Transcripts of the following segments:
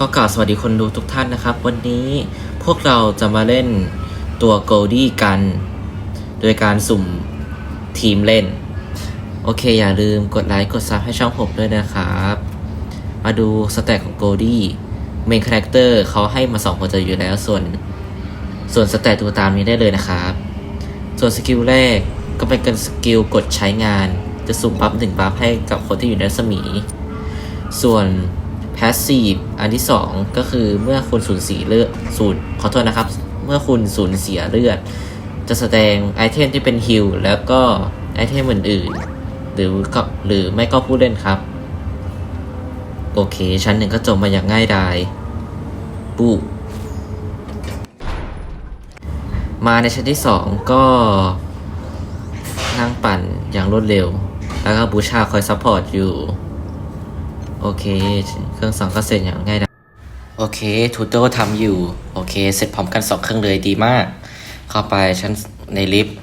ก็กล่าวสวัสดีคนดูทุกท่านนะครับ วันนี้พวกเราจะมาเล่นตัว g o l d i กัน โดยการสุ่มทีมเล่น โอเค อย่าลืมกดไลค์ กดซับให้ช่องผมด้วยนะครับ มาดูสแต็กของ g o l d i เมนคาแรคเตอร์เขาให้มา2คนจะอยู่แล้วส่วน ส่วนสแต็กตัวตามนี้ได้เลยนะครับ ส่วนสกิลแรกก็เป็นการสกิลกดใช้งาน จะสุ่มบัฟหนึ่งบัฟให้กับคนที่อยู่ในรัศมี ส่วน passive อันที่ 2 ก็คือเมื่อคุณสูญเสียเลือดสูญขอโทษนะครับ เมื่อคุณสูญเสียเลือด จะแสดงไอเทมที่เป็นฮิลแล้วก็ไอเทมอื่นๆหรือก็หรือไม่ก็ผู้เล่นครับ โอเค ชั้นหนึ่งก็จบมาอย่างง่ายดายปุ๊บมาในชั้นที่ 2 ก็นั่งปั่นอย่างรวดเร็ว แล้วก็บูชาคอยซัพพอร์ตอยู่ โอเค เครื่องสองก็เสร็จอย่างง่ายดายโอเคทูโดทำอยู่ โอเค เสร็จพร้อมกันสองเครื่องเลยดีมาก เข้าไปชั้นในลิฟต์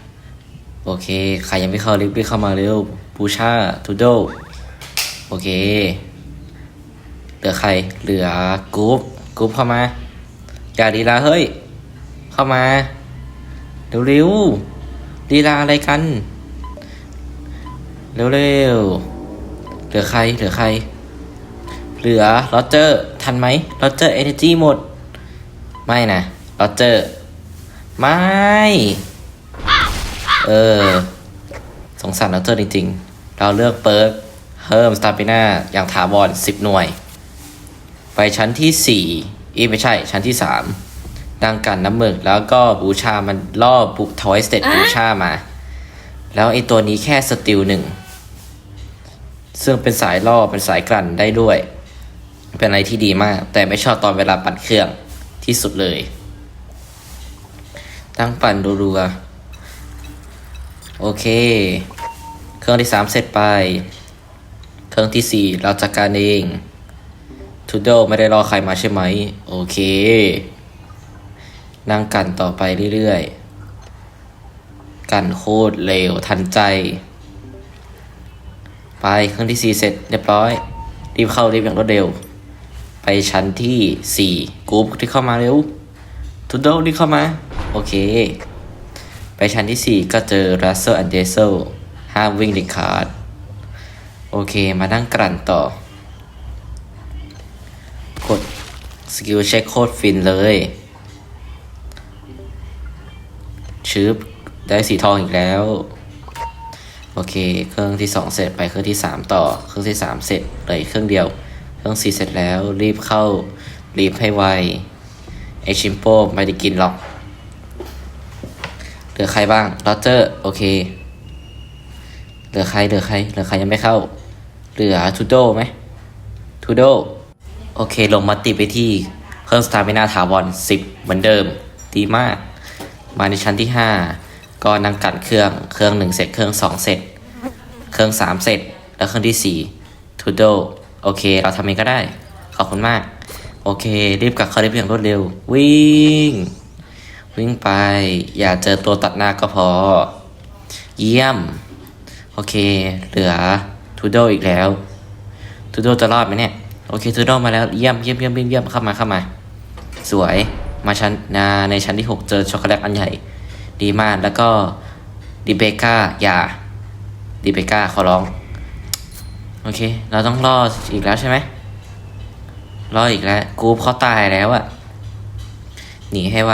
โอเค ใครยังไม่เข้าลิฟต์รีบเข้ามาเร็วบูชาทูโดโอเค เหลือใคร เหลือกรุ๊ปกรุ๊ปเข้ามาอย่าดีลาเฮ้ย เข้ามาเร็วๆดีลาอะไรกัน เร็วๆเหลือใคร เหลือใคร เหลือโรเจอร์ทันไหมโรเจอร์เอเนจีหมด ไม่นะโรเจอร์ไม่ เออ สงสารโรเจอร์จริงๆ เราเลือกเปิร์กเพิ่มสตาร์ปิน่าอย่างถาวร10 หน่วย ไปชั้นที่ 4 อีไม่ใช่ ชั้นที่ 3 ดังกันน้ำหมึกแล้วก็บูชามันล่อบุกทอยสเตดบูชามา แล้วไอตัวนี้แค่สติลหนึ่งซึ่งเป็นสายล่อเป็นสายกลั่นได้ด้วย เป็นอะไรที่ดีมาก แต่ไม่ชอบตอนเวลาปั่นเครื่องที่สุดเลย ตั้งปั่นรัวๆโอเค เครื่องที่สามเสร็จไป เครื่องที่สี่เราจัดการเองทูโดไม่ได้รอใครมาใช่ไหม โอเค นั่งกันต่อไปเรื่อยๆ กันโคตรเร็วทันใจ ไปเครื่องที่สี่เสร็จเรียบร้อย รีบเข้ารีบอย่างรวดเร็ว ไปชั้นที่สี่กรุ๊ปที่เข้ามาเร็วทูโดรีบเข้ามา โอเค ไปชั้นที่สี่ก็เจอรัสเซอร์อันเดเซลห้ามวิ่งเด็ดขาดโอเค มานั่งกลั่นต่อ กดสกิลเช็คโคตรฟินเลยชืบได้สีทองอีกแล้ว โอเค เครื่องที่สองเสร็จไปเครื่องที่สามต่อ เครื่องที่สามเสร็จเลยเครื่องเดียว เครื่องสีเสร็จแล้ว รีบเข้า รีบให้ไวไอชิมโป้ไม่ได้กินหรอกเหลือใครบ้างโรเจอร์ โอเค เหลือใคร เหลือใคร เหลือใครยังไม่เข้า เหลือทูโดไหมทูโด โอเค ลงมาติไปที่เครื่องสตาร์มินาถาวรสิบเหมือนเดิม ดีมาก มาในชั้นที่ห้าก็นั่งกันเครื่อง เครื่องหนึ่งเสร็จ เครื่องสองเสร็จ เครื่องสามเสร็จ แล้วเครื่องที่สี่ทูโด โอเค เราทำเองก็ได้ ขอบคุณมาก โอเค รีบกลับเข้าได้เพียงรวดเร็ว วิ่ง วิ่งไป อย่าเจอตัวตัดหน้าก็พอ เยี่ยม โอเค เหลือทูโดอีกแล้วทูโดจะรอดไหมเนี่ย โอเคทูโดมาแล้ว เยี่ยมเยี่ยมเยี่ยมเยี่ยมเยี่ยมเข้ามาเข้ามา สวย มาชั้นนาในชั้นที่ 6 เจอช็อกโกแลตอันใหญ่ ดีมาก แล้วก็ดิเบก้าอย่าดิเบก้าขอร้อง โอเค เราต้องรออีกแล้วใช่ไหมรออีกแล้วกูเขาตายแล้วอะหนีให้ไว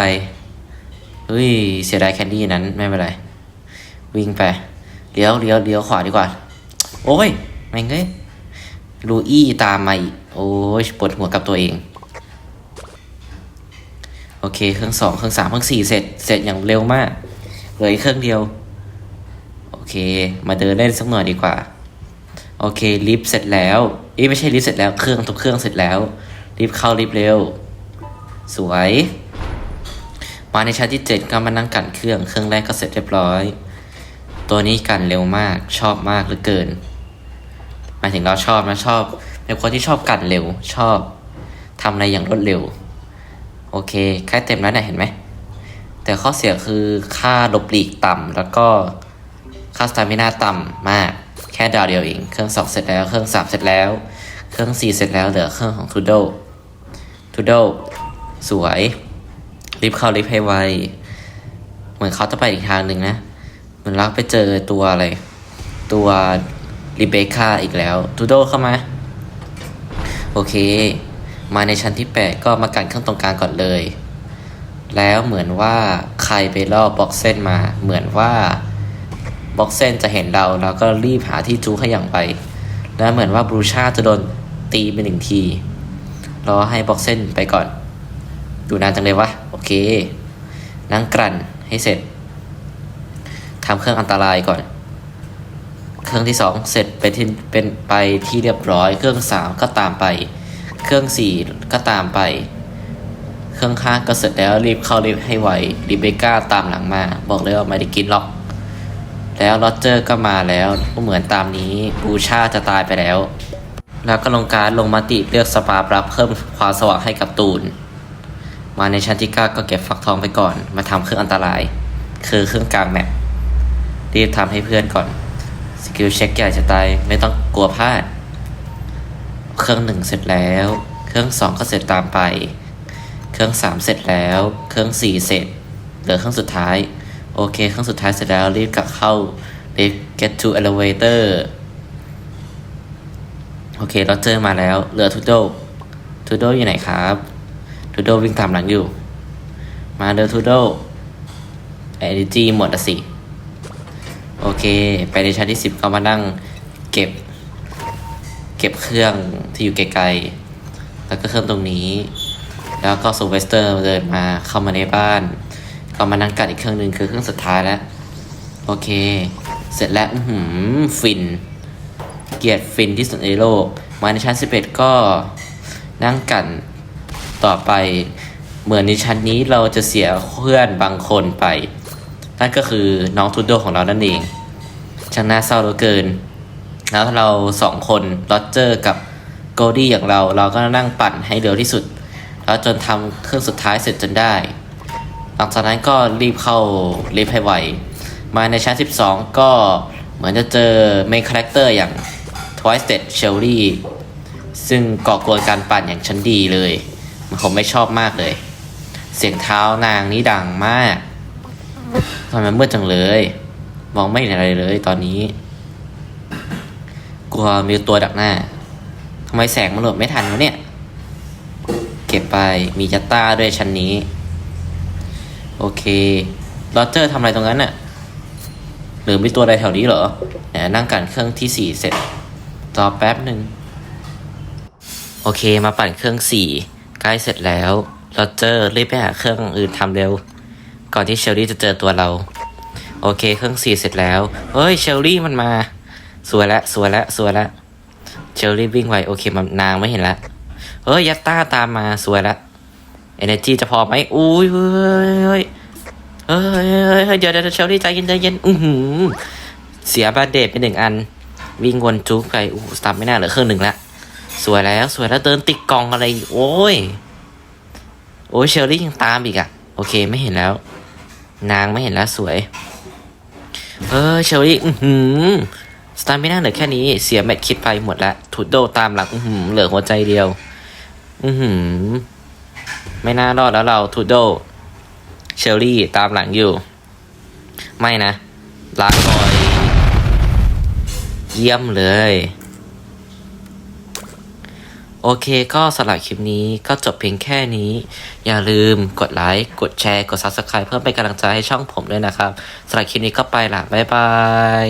เฮ้ยเสียดายแคนดี้นั้นไม่เป็นไร วิ่งไปเลี้ยวเลี้ยวเลี้ยวขวาดีกว่า โอ้ยแม่งเอ้ยลูอี้ตามมาอีก โอ้ยปวดหัวกับตัวเอง โอเค เครื่องสองเครื่องสามเครื่องสี่เสร็จ เสร็จอย่างเร็วมาก เหลืออีกเครื่องเดียว โอเค มาเดินเล่นสักหน่อยดีกว่า โอเคลิฟต์เสร็จแล้วเอ้ไม่ใช่ลิฟต์เสร็จแล้วเครื่องทุกเครื่องเสร็จแล้วรีบเข้ารีบเร็ว สวย มาในชั้นที่เจ็ดก็มานั่งกันเครื่องเครื่องแรกก็เสร็จเรียบร้อย ตัวนี้กันเร็วมากชอบมากเหลือเกินหมายถึงเราชอบนะชอบเป็นคนที่ชอบกันเร็วชอบทำอะไรอย่างรวดเร็ว โอเคใกล้เต็มแล้วเนี่ยเห็นไหมแต่ข้อเสียคือค่าลบหลีกต่ำแล้วก็ค่าสตามินาต่ำมาก ค่ดาวเดียวเอง เครื่องสองเสร็จแล้ว เครื่องสามเสร็จแล้ว เครื่องสี่เสร็จแล้ว เหลือเครื่องของทูโดทูโดสวย รีบเข้ารีบให้ไว เหมือนเขาจะไปอีกทางหนึ่งนะ เหมือนรักไปเจอตัวอะไร ตัวริเบคาอีกแล้วทูโดเข้ามา โอเค มาในชั้นที่ 8 ก็มากันเครื่องตรงกลางก่อนเลย แล้วเหมือนว่าใครไปล่อบ็อกเซนมา เหมือนว่า บ็อกเซนจะเห็นเราแล้วก็รีบหาที่จูขย่งไป แล้วเหมือนว่าบรูชาจะโดนตีไปหนึ่งทีรอให้บ็อกเซนไปก่อน ดูนานจังเลยวะ โอเค นั่งกลั่นให้เสร็จทำเครื่องอันตรายก่อน เครื่องที่สองเสร็จไปที่เป็นไปที่เรียบร้อย เครื่องสามก็ตามไป เครื่องสี่ก็ตามไป เครื่องห้าก็เสร็จแล้วรีบเข้ารีบให้ไวริเบก้าตามหลังมา บอกเลยว่าไม่ได้กินหรอก แล้วโรเจอร์ก็มาแล้ว ก็เหมือนตามนี้บูชาจะตายไปแล้ว แล้วก็ลงการลงมติเลือกสปาปรับเพิ่มความสว่างให้กับตูน มาในชั้นที่เก้าก็เก็บฟักทองไปก่อน มาทำเครื่องอันตราย คือเครื่องกลางแมปรีบทำให้เพื่อนก่อน สกิลเช็คใหญ่จะตายไม่ต้องกลัวพลาด เครื่องหนึ่งเสร็จแล้ว เครื่องสองก็เสร็จตามไป เครื่องสามเสร็จแล้ว เครื่องสี่เสร็จ เหลือเครื่องสุดท้าย โอเคครื่องสุดท้ายเสร็จแล้วรีบกลับเข้ารีบ get to elevator โอเคเราเจอมาแล้วเหลือทูโดทูโดอยู่ไหนครับทูโดวิ่งตามหลังอยู่ มาเดอทูโด energy หมดอะสิ โอเค ไปในชั้นที่สิบก็มานั่งเก็บ เก็บเครื่องที่อยู่ไกลๆ แล้วก็เครื่องตรงนี้ แล้วก็ซูเวสเตอร์เดินมาเข้ามาในบ้าน ก็มานั่งกัดอีกเครื่องหนึ่งคือเครื่องสุดท้ายแล้ว โอเค เสร็จแล้วหือฟิน เกียรติฟินที่สุดในโลก มาในชั้น 11 ก็นั่งกันต่อไป เหมือนในชั้นนี้เราจะเสียเพื่อนบางคนไป นั่นก็คือน้องทูโดของเรานั่นเองช่างน่าเศร้าเหลือเกิน แล้วเราสองคนโรเจอร์กับโกดี้อย่างเรา เราก็นั่งปั่นให้เร็วที่สุด แล้วจนทำเครื่องสุดท้ายเสร็จจนได้ หลังจากนั้นก็รีบเข้ารีบให้ไว มาในชั้น 12 ก็เหมือนจะเจอเมนคาแรคเตอร์อย่าง Twisted Shelly ซึ่งก่อกวนการปั่นอย่างชั้นดีเลยผมไม่ชอบมากเลย เสียงเท้านางนี่ดังมากทำไมมืดจังเลย มองไม่เห็นอะไรเลยตอนนี้ กลัวมีตัวดักหน้าทำไมแสงมันหลบไม่ทันวะเนี่ย เก็บไปมีจัตตาด้วยชั้นนี้ โอเคโรเจอร์ทำอะไรตรงนั้นน่ะ หรือมีตัวอะไรแถวนี้เหรอแหมนั่งกันเครื่องที่สี่เสร็จรอแป๊บหนึ่งโอเคมาปั่นเครื่องสี่ใกล้เสร็จแล้วโรเจอร์รีบไปหาเครื่องอื่นทำเร็ว ก่อนที่เชลลี่จะเจอตัวเรา โอเคเครื่องสี่เสร็จแล้วเฮ้ยเชลลี่มันมา สวยละสวยละสวยละเชลลี่วิ่งไวโอเคมันนางไม่เห็นละเฮ้ยยัตต้าตามมาสวยละ energy จะพอไหมอุ้ยเฮ้ยเฮ้ยเฮ้ยเฮ้ยเฮ้ยเดี๋ยวเดี๋ยวเชลลี่ใจเย็นใจเย็นอือหือเสียบาดเดทไปหนึ่งอัน วิ่งวนจุกไปอู้สตาร์ไม่น่าเหลือเครื่องหนึ่งละสวยแล้วสวยแล้วเดินติดกองอะไรโอ้ยโอ้ยเชลลี่ยังตามอีกอะโอเคไม่เห็นแล้ว นางไม่เห็นแล้วสวย เออเชลลี่อือหือสตาร์ไม่น่าเหลือแค่นี้เสียแมตช์คิดไปหมดละทูดโดตามหลังอือหือเหลือหัวใจเดียว อือหือ ไม่น่ารอดแล้วเราทูดโดเชลลี่ตามหลังอยู่ ไม่นะลาก่อย เยี่ยมเลย โอเคก็สำหรับคลิปนี้ก็จบเพียงแค่นี้ อย่าลืมกดไลค์ กดแชร์ กด Subscribe เพื่อเป็นกำลังใจให้ช่องผมด้วยนะครับสำหรับคลิปนี้ก็ไปละบ๊ายบาย